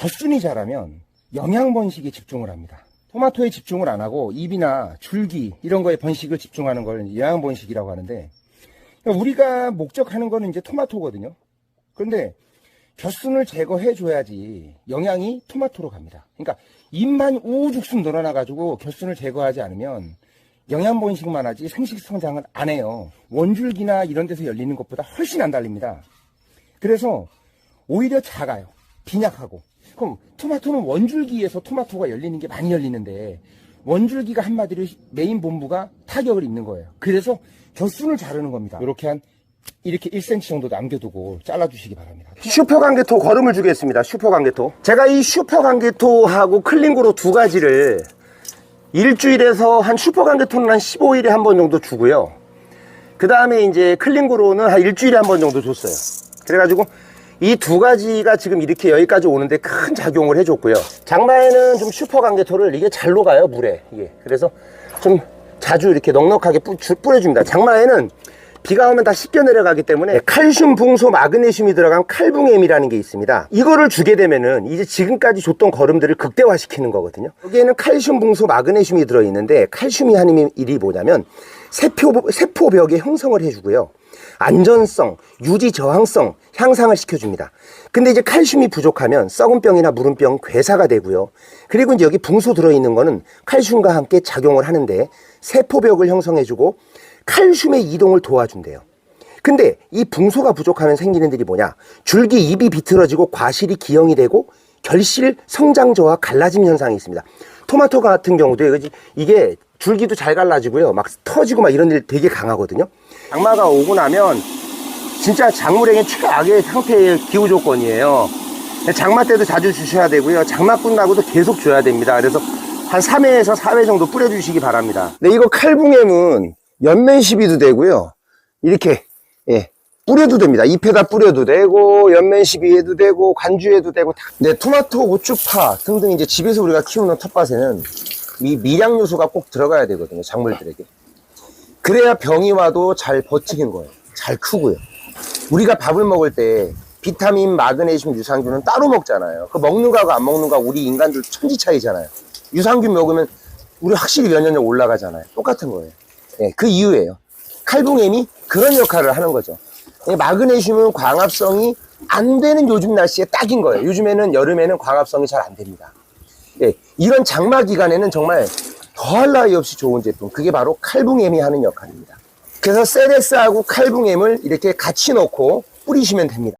벼순이 자라면 영양 번식에 집중을 합니다. 토마토에 집중을 안 하고 잎이나 줄기 이런 거에 번식을 집중하는 걸 영양 번식이라고 하는데 그러니까 우리가 목적하는 거는 이제 토마토거든요. 그런데 벼순을 제거해 줘야지 영양이 토마토로 갑니다. 그러니까 잎만 우죽순 늘어나 가지고 벼순을 제거하지 않으면 영양 번식만 하지 생식 성장을 안 해요. 원줄기나 이런 데서 열리는 것보다 훨씬 안 달립니다. 그래서 오히려 작아요. 빈약하고. 그럼 토마토는 원줄기에서 토마토가 열리는 게 많이 열리는데 원줄기가 한마디로 메인 본부가 타격을 입는 거예요. 그래서 겨순을 자르는 겁니다. 이렇게 한 이렇게 1cm 정도 남겨두고 잘라주시기 바랍니다. 슈퍼강개토 걸음을 주겠습니다. 슈퍼강개토. 제가 이 슈퍼강개토하고 클링고로 두 가지를 일주일에서 한 슈퍼강개토는 한 15일에 한 번 정도 주고요. 그 다음에 이제 클링고로는 한 일주일에 한 번 정도 줬어요. 그래가지고 이 두 가지가 지금 이렇게 여기까지 오는데 큰 작용을 해줬고요. 장마에는 좀 슈퍼 강개토를 이게 잘 녹아요 물에 이게 그래서 좀 자주 이렇게 넉넉하게 뿌, 주- 뿌려줍니다. 장마에는 비가 오면 다 씻겨 내려가기 때문에 칼슘, 붕소, 마그네슘이 들어간 칼붕엠이라는 게 있습니다. 이거를 주게 되면은 이제 지금까지 줬던 걸음들을 극대화시키는 거거든요. 여기에는 칼슘, 붕소, 마그네슘이 들어있는데 칼슘이 하는 일이 뭐냐면 세포, 세포벽의 형성을 해주고요. 안전성, 유지 저항성 향상을 시켜줍니다. 근데 이제 칼슘이 부족하면 썩은 병이나 무른 병 괴사가 되고요. 그리고 이제 여기 붕소 들어있는 거는 칼슘과 함께 작용을 하는데 세포벽을 형성해주고 칼슘의 이동을 도와준대요. 근데 이 붕소가 부족하면 생기는 일이 뭐냐? 줄기 잎이 비틀어지고 과실이 기형이 되고 결실 성장 저하 갈라짐 현상이 있습니다. 토마토 같은 경우도 이게 줄기도 잘 갈라지고요. 막 터지고 막 이런 일 되게 강하거든요. 장마가 오고 나면 진짜 작물에게 최악의 상태의 기후 조건이에요. 장마 때도 자주 주셔야 되고요. 장마 끝나고도 계속 줘야 됩니다. 그래서 한 3회에서 4회 정도 뿌려주시기 바랍니다. 네, 이거 칼붕엠은 연면 시비도 되고요. 이렇게, 예, 뿌려도 됩니다. 잎에다 뿌려도 되고, 연면 시비해도 되고, 관주해도 되고, 다. 네, 토마토, 고추 파 등등 이제 집에서 우리가 키우는 텃밭에는 이 미량 요소가 꼭 들어가야 되거든요. 작물들에게. 그래야 병이 와도 잘 버티는 거예요. 잘 크고요. 우리가 밥을 먹을 때 비타민, 마그네슘, 유산균은 따로 먹잖아요. 그 먹는 거하고 안 먹는 거하고 우리 인간들 천지 차이잖아요. 유산균 먹으면 우리 확실히 면역력 올라가잖아요. 똑같은 거예요. 예, 그 이유예요. 칼붕엠이 그런 역할을 하는 거죠. 예, 마그네슘은 광합성이 안 되는 요즘 날씨에 딱인 거예요. 요즘에는 여름에는 광합성이 잘 안 됩니다. 예, 이런 장마 기간에는 정말 더할 나위 없이 좋은 제품. 그게 바로 칼붕엠이 하는 역할입니다. 그래서 세레스하고 칼붕엠을 이렇게 같이 넣고 뿌리시면 됩니다.